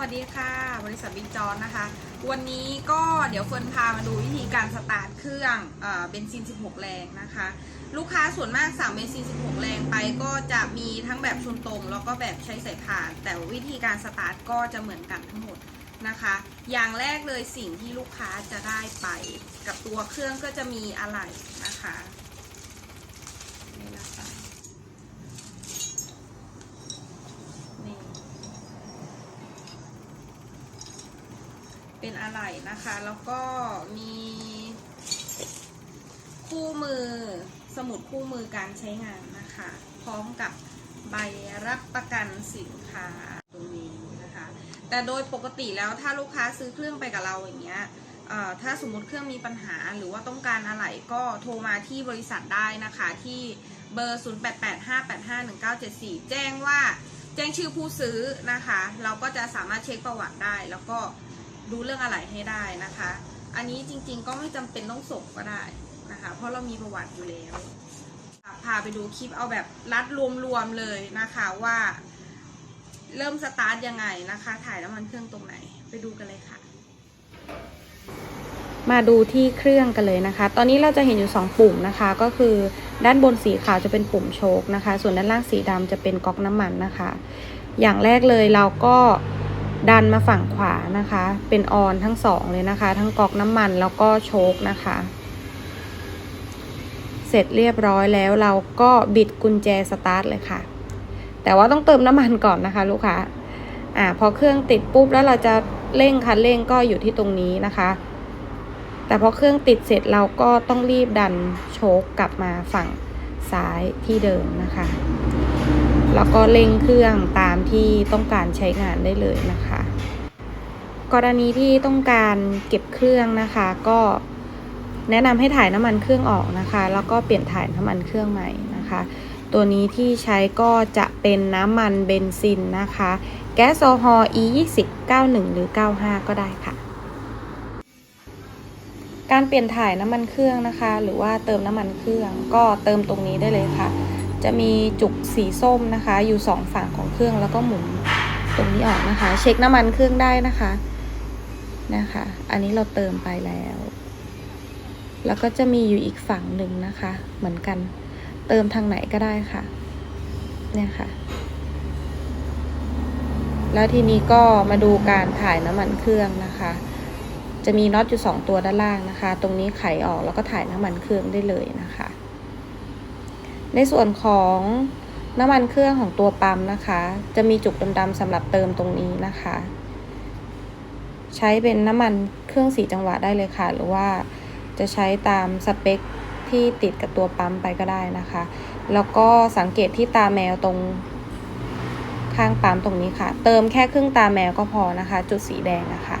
วัสดีค่ะ บริษัทบิ๊กจอนนะคะ วันนี้ก็เดี๋ยวเฟิร์นพามาดูวิธีการสตาร์ทเครื่องเอเบนซิน 16 แรงนะคะ ลูกค้าส่วนมากสั่งเบนซิน 16 แรงไปก็จะมีทั้งแบบชนตรง แล้วก็แบบใช้สายพาน แต่วิธีการสตาร์ทก็จะเหมือนกันทั้งหมดนะคะ อย่างแรกเลยสิ่งที่ลูกค้าจะได้ไป กับตัวเครื่องก็จะมีอะไหล่นะคะนี่นะคะนี่ เป็นอะไหล่นะคะ แล้วก็มีคู่มือสมุดคู่มือการใช้งานนะคะ พร้อมกับใบรับประกันสินค้าตรงนี้นะคะ แต่โดยปกติแล้วถ้าลูกค้าซื้อเครื่องไปกับเราอย่างเงี้ยถ้าสมมติเครื่องมีปัญหาหรือว่าต้องการอะไหล่ก็โทรมาที่บริษัทได้นะคะที่เบอร์ 0885851974 แจ้งว่าแจ้งชื่อผู้ซื้อนะคะ เราก็จะสามารถเช็คประวัติได้ แล้วก็ ดูเรื่องอะไหล่ให้ได้นะคะ อันนี้จริงๆก็ไม่จำเป็นต้องส่งก็ได้นะคะ เพราะเรามีประวัติอยู่แล้วพาไปดูคลิปเอาแบบรัดรวมๆเลยนะคะว่าเริ่มสตาร์ทยังไงนะคะ ถ่ายน้ำมันเครื่องตรงไหน ไปดูกันเลยค่ะ มาดูที่เครื่องกันเลยนะคะ ตอนนี้เราจะเห็นอยู่ 2 ปุ่มนะคะ ก็คือด้านบนสีขาวจะเป็นปุ่มโชคนะคะ ส่วนด้านล่างสีดำจะเป็นก๊อกน้ำมันนะคะ อย่างแรกเลยเราก็ ดันมาฝั่งขวานะคะ เป็นออนทั้งสองเลยนะคะ ทั้งก๊อกน้ำมันแล้วก็โชคนะคะ เสร็จเรียบร้อยแล้วเราก็บิดกุญแจสตาร์ทเลยค่ะ แต่ว่าต้องเติมน้ำมันก่อนนะคะ ลูกค้าอ่าพอเครื่องติดปุ๊บแล้วเราจะเร่งคันเร่งก็อยู่ที่ตรงนี้นะคะ แต่พอเครื่องติดเสร็จเราก็ต้องรีบดันโชคกลับมาฝั่งซ้ายที่เดิมนะคะ แล้วก็เร่งเครื่องตามที่ต้องการใช้งานได้เลยนะคะ กรณีที่ต้องการเก็บเครื่องนะคะ ก็แนะนำให้ถ่ายน้ำมันเครื่องออกนะคะ แล้วก็เปลี่ยนถ่ายน้ำมันเครื่องใหม่นะคะ ตัวนี้ที่ใช้ก็จะเป็นน้ำมันเบนซินนะคะ แก๊สโซฮอล์ E 2 0 91หรือ 95 ก็ได้ค่ะ การเปลี่ยนถ่ายน้ำมันเครื่องนะคะ หรือว่าเติมน้ำมันเครื่องก็เติมตรงนี้ได้เลยค่ะ จะมีจุกสีส้มนะคะ อยู่สองฝั่งของเครื่องแล้วก็หมุนตรงนี้ออกนะคะ เช็คน้ำมันเครื่องได้นะคะนะคะ อันนี้เราเติมไปแล้ว แล้วก็จะมีอยู่อีกฝั่งหนึ่งนะคะ เหมือนกันเติมทางไหนก็ได้ค่ะ เนี่ยค่ะ แล้วทีนี้ก็มาดูการถ่ายน้ำมันเครื่องนะคะ จะมีน็อตอยู่2ตัวด้านล่างนะคะ ตรงนี้ไขออกแล้วก็ถ่ายน้ำมันเครื่องได้เลยนะคะ ในส่วนของน้ำมันเครื่องของตัวปั๊มนะคะ จะมีจุกดำๆสำหรับเติมตรงนี้นะคะ ใช้เป็นน้ำมันเครื่องสีจังหวะได้เลยค่ะ หรือว่าจะใช้ตามสเปคที่ติดกับตัวปั๊มไปก็ได้นะคะ แล้วก็สังเกตที่ตาแมวตรงข้างปั๊มตรงนี้ค่ะ เติมแค่ครึ่งตาแมวก็พอนะคะ จุดสีแดงนะคะ